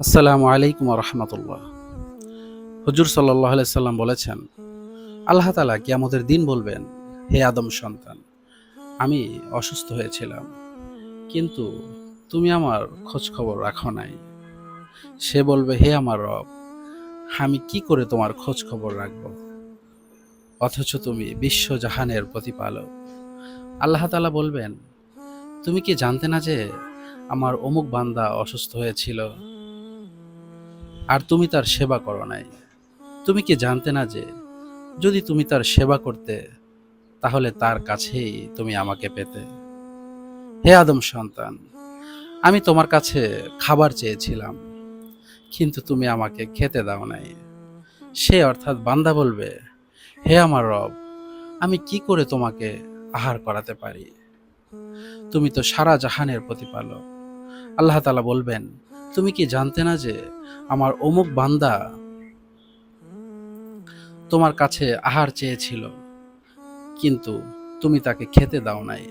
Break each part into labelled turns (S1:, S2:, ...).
S1: আসসালামু আলাইকুম রহমতুল্লাহ হুজুর সাল্লাহ সাল্লাম বলেছেন, আল্লাহ তালা কি আমাদের দিন বলবেন, হে আদম সন্তান, আমি অসুস্থ হয়েছিলাম, কিন্তু তুমি আমার খোঁজ খবর রাখো নাই। সে বলবে, হে আমার রব, আমি কি করে তোমার খোঁজ খবর রাখব? অথচ তুমি বিশ্বজাহানের প্রতিপালক। আল্লাহ তালা বলবেন, তুমি কি জানতে না যে আমার অমুক বান্দা অসুস্থ হয়েছিল? আর তুমি তার সেবা করো নাই। তুমি কি জানতে না যে, যদি তুমি তার সেবা করতে, তাহলে তার কাছেই তুমি আমাকে পেতে। হে আদম সন্তান, আমি তোমার কাছে খাবার চেয়েছিলাম, কিন্তু তুমি আমাকে খেতে দাও নাই। সে অর্থাৎ বান্দা বলবে, হে আমার রব, আমি কি করে তোমাকে আহার করাতে পারি? তুমি তো সারা জাহানের প্রতিপালক। আল্লাহ তালা বলবেন তুমি কি জানতে না যে আমার অমুক বান্দা তোমার কাছে আহার চেয়েছিল? কিন্তু তুমি তাকে খেতে দাও নাই।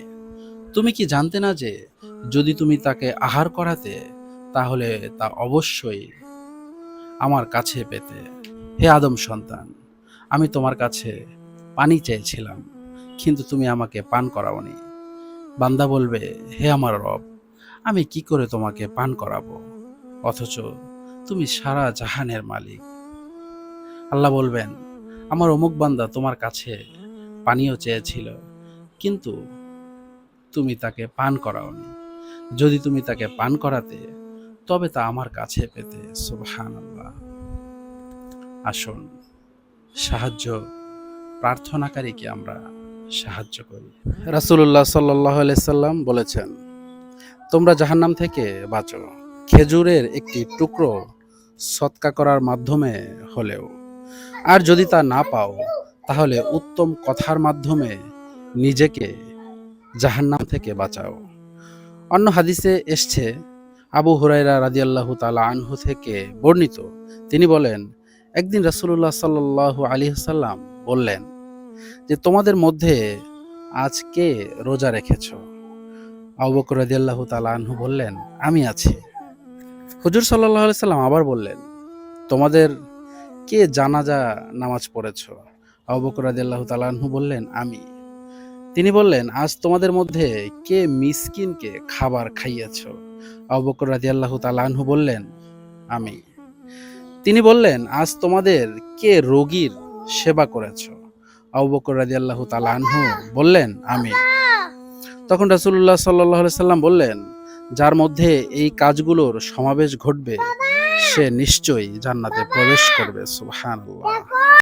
S1: তুমি কি জানতে না যে যদি তুমি তাকে আহার করাতে, তাহলে তা অবশ্যই আমার কাছে পেতে। হে আদম সন্তান, আমি তোমার কাছে পানি চেয়েছিলাম, কিন্তু তুমি আমাকে পান করাওনি। বান্দা বলবে, হে আমার রব, আমি কি করে তোমাকে পান করাবো? অথচ তুমি সারা জাহানের মালিক। আল্লাহ বলবেন, আমার অমুক বান্দা তোমার কাছে পানীয় চেয়েছিল, কিন্তু তুমি তাকে পান করাওনি। যদি তুমি তাকে পান করাতে, তবে তা আমার কাছে পেতে। সুবহান আল্লাহ আসুন, সাহায্য প্রার্থনাকারীকে আমরা সাহায্য করি। রাসুল্লাহ সাল্লাহ সাল্লাম বলেছেন, তোমরা জাহান্নাম থেকে বাঁচো। খেজুরের একটি টুকরো সৎকা করার মাধ্যমে হলেও। আর যদি তা না পাও, তাহলে উত্তম কথার মাধ্যমে নিজেকে জাহান্নাম থেকে বাঁচাও। অন্য হাদিসে এসছে, আবু হুরাইরা রাদিয়াল্লাহু তালা আনহু থেকে বর্ণিত। তিনি বলেন, একদিন রাসুল্লাহ সাল্লাহ আলী সাল্লাম বললেন যে, তোমাদের মধ্যে আজ কে রোজা রেখেছ? আবু বকর রাদিয়াল্লাহু তালা আনহু বললেন, আমি আছি। হুজুর সাল্লাহ সাল্লাম আবার বললেন, তোমাদের কে জানাজা নামাজ পড়েছ? আবু বকর রাদিয়াল্লাহু তাআলা আনহু বললেন, আমি। তিনি বললেন, আজ তোমাদের মধ্যে কে মিসকিনকে খাবার খাইয়েছ? আবু বকর রাদিয়াল্লাহু তাআলা আনহু বললেন, আমি। তিনি বললেন, আজ তোমাদের কে রোগীর সেবা করেছ? আবু বকর রাদিয়াল্লাহু তাআলা আনহু বললেন, আমি। তখন রাসূলুল্লাহ সাল্লাল্লাহু আলাইহি সাল্লাম বললেন যার মধ্যে এই কাজগুলোর সমাবেশ ঘটবে সে নিশ্চয়ই জান্নাতে প্রবেশ করবে সুবহানাল্লাহ।